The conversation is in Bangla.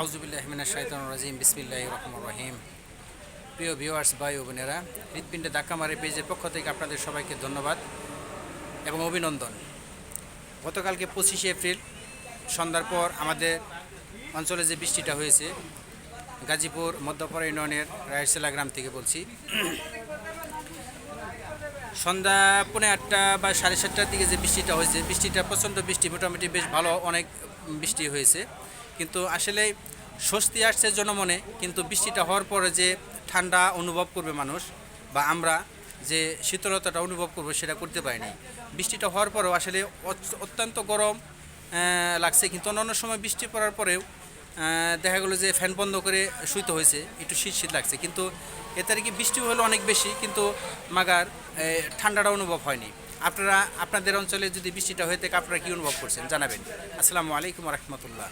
আউজুবিল্লাহমিনা শাহিদান রাজিম বিসমিল্লাহ রহমান রহিম। প্রিয় ভিউয়ার্স, ভাই বোনেরা হৃৎপিণ্ডে ধাক্কা মারে পেজের পক্ষ থেকে আপনাদের সবাইকে ধন্যবাদ এবং অভিনন্দন। গতকালকে পঁচিশে এপ্রিল, সন্ধ্যার পর আমাদের অঞ্চলে যে বৃষ্টিটা হয়েছে, গাজীপুর, মধ্যপাড়া ইউনিয়নের রায়সেলা গ্রাম থেকে বলছি, সন্ধ্যা পৌনে আটটা বা সাড়ে সাতটার দিকে যে বৃষ্টিটা হয়েছে, বৃষ্টিটা প্রচণ্ড বৃষ্টি, মোটামুটি বেশ ভালো অনেক বৃষ্টি হয়েছে। কিন্তু আসলে স্বস্তি আসছে জনমনে, কিন্তু বৃষ্টিটা হওয়ার পরে যে ঠান্ডা অনুভব করবে মানুষ বা আমরা যে শীতলতাটা অনুভব করব সেটা করতে পারিনি বৃষ্টিটা হওয়ার পরেও আসলে অত- অত্যন্ত গরম লাগছে। কিন্তু অন্যান্য সময় বৃষ্টি পড়ার পরেও দেখা গেলো যে ফ্যান বন্ধ করে শুইতে হয়েছে, একটু শীত শীত লাগছে। কিন্তু এ তারিখে বৃষ্টি হলো অনেক বেশি, কিন্তু মাগার ঠান্ডাটা অনুভব হয়নি। আপনারা, আপনাদের অঞ্চলে যদি বৃষ্টিটা হয়ে থাকে, আপনারা কী অনুভব করছেন? জানাবেন। আসসালামু আলাইকুম রহমতুল্লাহ।